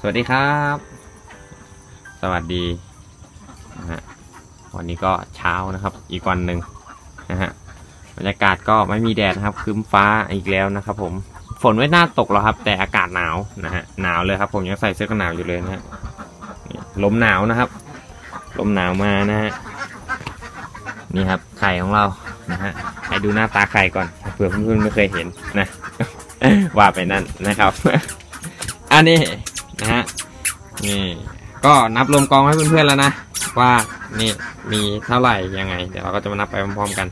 สวัสดีครับ สวัสดีนะฮะวันนี้ก็เช้านะครับ อีกวันหนึ่งนะฮะบรรยากาศก็ไม่มีแดดนะครับครึ้มฟ้าอีกแล้วนะครับ ผมฝนไม่น่าตกหรอกครับ แต่อากาศหนาวนะฮะหนาวเลยครับ ผมยังใส่เสื้อกันหนาวอยู่เลยนะฮะลมหนาวนะครับ ลมหนาวมานะฮะนี่ครับไข่ของเรานะฮะให้ดูหน้าตาไข่ก่อนเผื่อเพื่อนๆไม่เคยเห็นนะ ว่าไปนั่นนะครับ อันนี้ นะฮะนี่ก็นับรวมกองให้เพื่อนๆแล้วนะว่านี่มีเท่าไหร่ยังไง เดี๋ยวเราก็จะมานับไปพร้อมๆกัน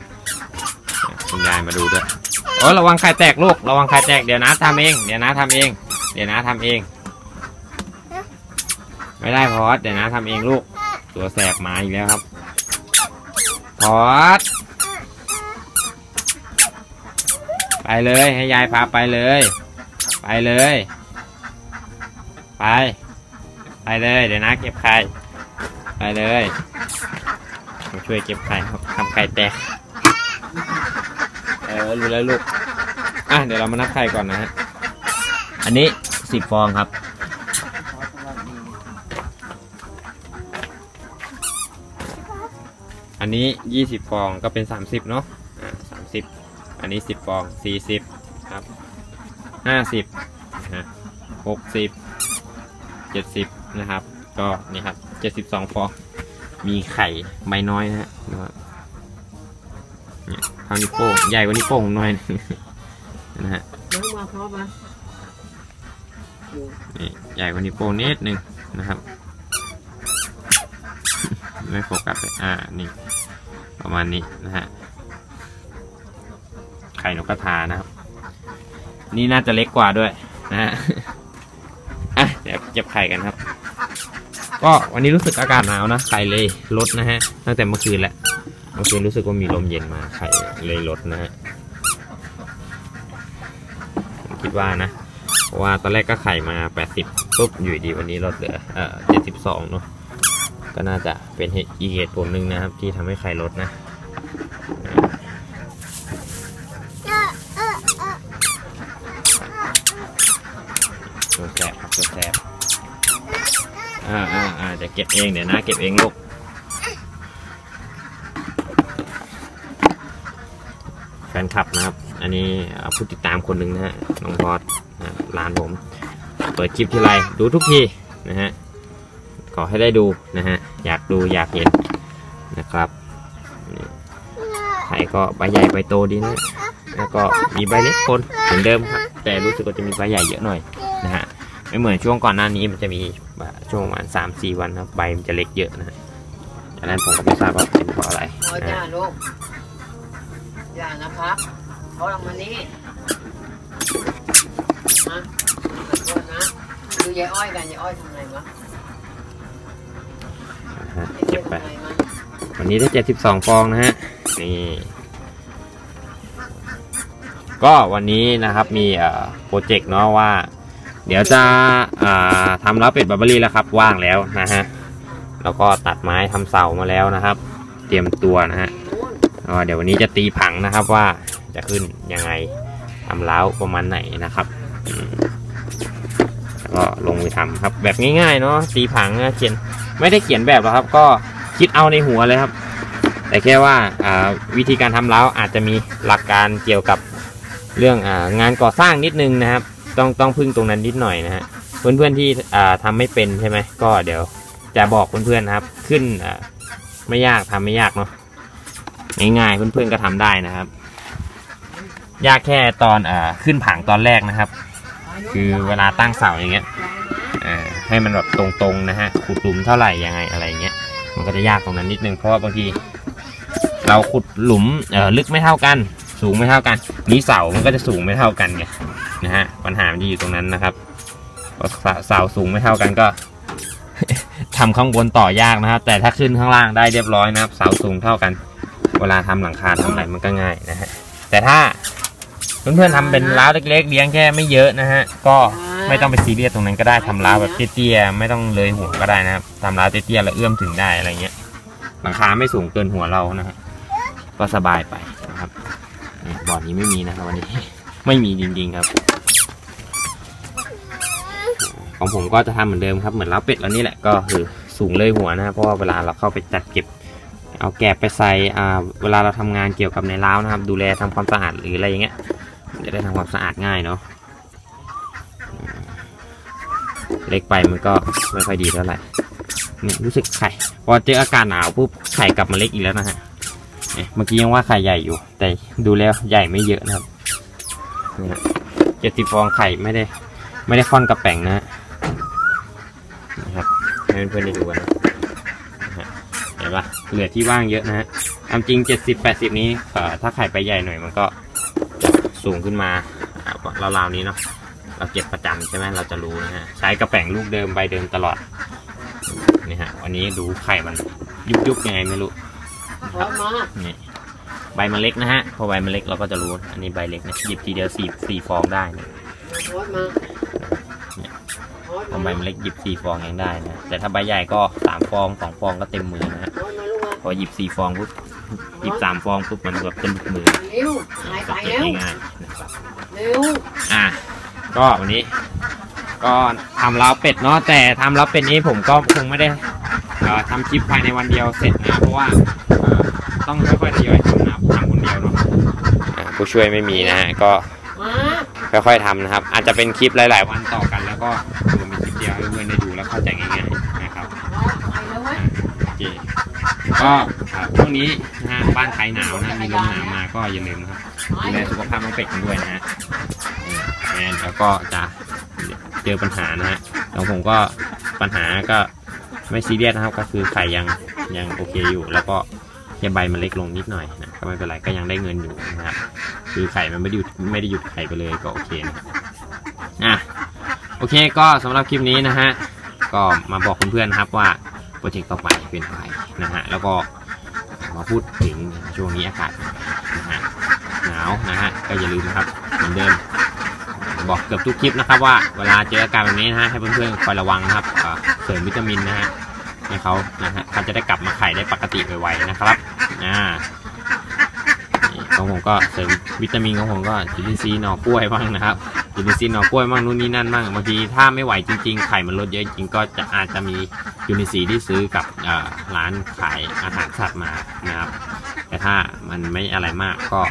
คุณยายมาดูด้วยโอ้ยระวังไข่แตกลูกระวังไข่แตกเดี๋ยวนะทำเองเดี๋ยวนะทำเอง เดี๋ยวนะทำเอง ไม่ได้พอดเดี๋ยวนะทำเองลูก ตัวแสบมาอีกแล้วครับพอดไปเลยให้ยายพาไปเลย ไปเลย ไป ไปเลยเดี๋ยวนะ เก็บไข่ ไปเลยมาช่วยเก็บไข่ทำไข่แตก เออรู้แล้วลูก อะเดี๋ยวเรามานับไข่ก่อนนะฮะ อันนี้สิบฟองครับอันนี้ยี่สิบฟองก็เป็นสามสิบเนาะอ่าสามสิบอันนี้สิบฟองสี่สิบครับห้าสิบนะหกสิบ เจ็ดสิบนะครับ ก็นี่ครับเจ็ดสิบสองฟองมีไข่ใบน้อยนะฮะดูครับเนี่ยเท่านิ้วโป้งใหญ่กว่านิ้วโป้งผมหน่อยนึงนะฮะน้องมาพร้อมมานี่ใหญ่กว่านิ้วโป้งนิดนึงนะครับ ไม่โฟกัสเลยอ่านี่ประมาณนี้นะฮะไข่นกกระทานะครับ นี่น่าจะเล็กกว่าด้วยนะฮะอะ เก็บไข่กันครับ ก็วันนี้รู้สึกอากาศหนาวนะไข่เลยลดนะฮะ ตั้งแต่เมื่อคืนแหละเมื่อคืนรู้สึกว่ามีลมเย็นมาไข่เลยลดนะฮะผมคิดว่านะเพราะว่าตอนแรกก็ไข่มา 80ปุ๊บอยู่ดีวันนี้ลดเหลือเอ่อ72เนอะก็น่าจะเป็นเหตุอีกเหตุผลหนึ่งนะครับ ที่ทำให้ไข่ลดนะ ตัวแสบครับตัวแสบอ่าอ่าอ่า จะเก็บเองเดี๋ยวนะเก็บเองลูกแฟนคลับนะครับ อันนี้เอ่อผู้ติดตามคนหนึ่งนะฮะน้องพอดร้านผมเปิดคลิปทีไรดูทุกทีนะฮะขอให้ได้ดูนะฮะอยากดูอยากเห็นนะครับไข่ก็ใบใหญ่ใบโตดีนะ แล้วก็มีใบเล็กคนเหมือนเดิมครับ แต่รู้สึกว่าจะมีใบใหญ่เยอะหน่อยนะฮะไม่เหมือนช่วงก่อนหน้านี้มันจะมี ช่วงประมาณสามสี่วันครับใบมันจะเล็กเยอะนะฮะดังนั้นผมก็ไม่ทราบว่าเป็นเพราะอะไรเอานะจ้าฮะลูกอย่านะครับเขาลงมานี่นะขอโทษนะดูยายอ้อยกันยายอ้อยทำไงวะนะฮะยายอ้เก็อยบไปทำไงวะวันนี้ได้เจ็ดสิบสองฟองนะฮะนี่ก็วันนี้นะครับมีเอ่อโปรเจกต์เนาะว่า เดี๋ยวจะทำล้าเป็ดบาร์เบอรี่แล้วครับ ว่างแล้วนะฮะแล้วก็ตัดไม้ทำเสามาแล้วนะครับ เตรียมตัวนะฮะเดี๋ยววันนี้จะตีผังนะครับว่าจะขึ้นยังไงทำเล้าประมาณไหนนะครับก็ลงมือทำครับ แบบง่ายๆเนาะตีผังเขียนไม่ได้เขียนแบบหรอกครับ ก็คิดเอาในหัวเลยครับ แต่แค่ว่าวิธีการทำเล้าอาจจะมีหลักการเกี่ยวกับเรื่องอางานก่อสร้างนิดนึงนะครับ ต้องต้องพึ่งตรงนั้นนิดหน่อยนะฮะเพื่อนๆที่อ่าทำไม่เป็นใช่ไหมก็เดี๋ยวจะบอกเพื่อนๆนะครับ ขึ้นอ่าไม่ยากทำไม่ยากเนาะง่ายๆเพื่อนๆก็ทำได้นะครับ ยากแค่ตอนอ่อขึ้นผังตอนแรกนะครับ คือเวลาตั้งเสาอย่างเงี้ยอ่อให้มันแบบตรงๆนะฮะขุดหลุมเท่าไหร่ยังไงอะไรเงี้ยมันก็จะยากตรงนั้นนิดนึงเพราะว่าบางทีเราขุดหลุมเอ่อลึกไม่เท่ากัน สูงไม่เท่ากันนี้เสามันก็จะสูงไม่เท่ากันไง นะฮะ ปัญหามันจะอยู่ตรงนั้นนะครับเสาสูงไม่เท่ากันก็ทำข้างบนต่อยากนะครับ แต่ถ้าขึ้นข้างล่างได้เรียบร้อยนะครับ เสาสูงเท่ากัน เวลาทำหลังคาทำอะไรมันก็ง่ายนะฮะ แต่ถ้าเพื่อนๆทำเป็นร้าวเล็กๆเลี้ยงแค่ไม่เยอะนะฮะ ก็ไม่ต้องไปซีเรียสตรงนั้นก็ได้ทำร้าวแบบเตี้ยๆไม่ต้องเลยหัวก็ได้นะครับทำร้าวเตี้ยๆแล้วเอื้อมถึงได้อะไรเงี้ย หลังคาไม่สูงเกินหัวเรานะฮะก็สบายไปนะครับบ่อนี้ไม่มีนะครับวันนี้ไม่มีจริงๆครับ ของผมก็จะทำเหมือนเดิมครับเหมือนเล้าเป็ดแล้วนี่แหละก็คือสูงเลยหัวนะเพราะว่าเวลาเราเข้าไปจัดเก็บ เอาแกบไปใส่อ่าเวลาเราทำงานเกี่ยวกับในเล้านะครับ ดูแลทำความสะอาดหรืออะไรอย่างเงี้ยจะได้ทำความสะอาดง่ายเนาะเล็กไปมันก็ไม่ค่อยดีเท่าไหร่เนี่ยรู้สึกไข่พอเจออากาศหนาวปุ๊บไข่กลับมาเล็กอีกแล้วนะฮะเมื่อกี้ยังว่าไข่ใหญ่อยู่ แต่ดูแล้วใหญ่ไม่เยอะนะครับนี่ฮะเจ็ดสิบฟองไข่ไม่ได้ ไม่ได้ค่อนกระแป่งนะฮะ ให้เพื่อนๆได้ดูกันนะเห็นปะเหลือที่ว่างเยอะนะฮะตามจริง 70 80 นี้เอ่อถ้าไข่ไปใหญ่หน่อยมันก็จะสูงขึ้นมาราวๆนี้เนาะเราเก็บประจำใช่ไหมเราจะรู้นะฮะใช้กระแป่งลูกเดิมใบเดิมตลอดนี่ฮะวันนี้ดูไข่มันยุบๆยังไงไม่รู้ร้อนมากนี่ใบมันเล็กนะฮะพอใบมันเล็กเราก็จะรู้ อันนี้ใบเล็กนะหยิบทีเดียวสี่สี่ฟองได้นะ ร้อนมากร้อนทำใบมามันเล็กหยิบสี่ฟองยังได้นะ แต่ถ้าใบใหญ่ก็สามฟองสองฟองก็เต็มมือนะฮะร้อนมาลูกมาพอหยิบสี่ฟองปุ๊บหยิบสามฟองปุ๊บมันแบบเต็มมือเร็วหายไปเก็บแล้วง่ายๆนะครับเร็วอะก็วันนี้ ก็ทำเล้าเป็ดเนาะแต่ทำเล้าเป็ดนี้ผมก็คงไม่ได้เอ่อทำคลิปภายในวันเดียวเสร็จนะเพราะว่าเอ่อต้องค่อยๆทยอยทำนะทำคนเดียวเนาะอะผู้ช่วยไม่มีนะฮะก็มาค่อยๆทำนะครับ อาจจะเป็นคลิปหลาย ๆ วันต่อกันแล้วก็ ก็ช่วงนี้นะฮะบ้านไทยหนาวนะมีลมหนาวมาก็อย่าลืมนะครับดูแลสุขภาพน้องเป็ดกันด้วยนะฮะแอนแล้วก็จะเจอปัญหานะฮะแล้วผมก็ปัญหาก็ไม่ซีเรียสนะครับ ก็คือไข่ยังยังโอเคอยู่ แล้วก็แค่ใบมันเล็กลงนิดหน่อยนะก็ไม่เป็นไรก็ยังได้เงินอยู่นะครับคือไข่มันไม่ได้หยุดไม่ได้หยุดไข่ไปเลยก็โอเคนะอะโอเคก็สำหรับคลิปนี้นะฮะก็มาบอกเพื่อนๆครับว่าโปรเจกต์ต่อไปเป็นอะไร นะฮะแล้วก็มาพูดถึงช่วงนี้อากาศนะฮะหนาวนะฮะก็อย่าลืมนะครับเหมือนเดิมบอกเกือบทุกคลิปนะครับว่าเวลาเจออาการแบบนี้นะฮะให้เพื่อนๆคอยระวังนะครับเสริมวิตามินนะฮะให้เขานะฮะเขาจะได้กลับมาไข่ได้ปกติไวๆนะครับอ่า ของผมก็เสริมวิตามินของผมก็จุลินทรีย์หน่อกล้วยบ้างนะครับจุลินทรีย์หน่อกล้วยบ้างนู่นนี่นั่นบ้างบางทีถ้าไม่ไหวจริงๆไข่มันลดเยอะจริงก็จะอาจจะมียูนิซีที่ซื้อกับร้านขายอาหารสัตว์มานะครับ แต่ถ้ามันไม่อะไรมากก็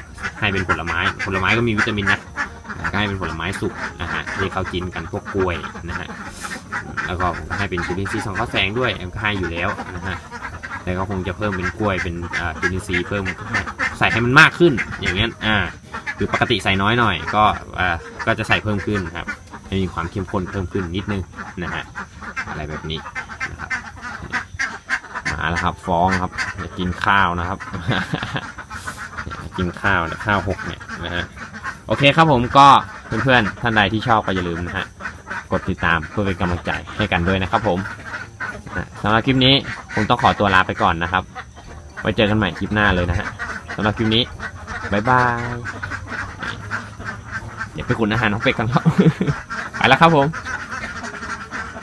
ให้เป็นผลไม้ผลไม้ก็มีวิตามินนะก็ให้เป็นผลไม้สุกนะฮะที่เขากินกันพวกกล้วยนะฮะแล้วก็ผมก็ให้เป็นจุลินทรีย์สองข้าแสงด้วยก็ให้อยู่แล้วนะฮะแต่ก็คงจะเพิ่มเป็นกล้วยเป็นจุลินทรีย์เพิ่ม ใส่ให้มันมากขึ้น อย่างเงี้ยอ่าคือปกติใส่น้อยหน่อยก็อ่าก็จะใส่เพิ่มขึ้นครับให้มีความเข้มข้นเพิ่มขึ้นนิดนึงนะฮะอะไรแบบนี้นะครับมาแล้วครับฟ้องครับอยากกินข้าวนะครับกินข้าวแต่ยข้าวหกเนี่ยนะฮะโอเคครับผมก็เพื่อนๆท่านใดที่ชอบก็อย่าลืมนะฮะกดติดตามเพื่อเป็นกำลังใจให้กันด้วยนะครับผมสำหรับคลิปนี้ผมต้องขอตัวลาไปก่อนนะครับ ไว้เจอกันใหม่คลิปหน้าเลยนะฮะ สำหรับคลิปนี้บายบายเดี๋ยวไปขุนอาหารน้องเป็ดกันครับ ไปแล้วครับผม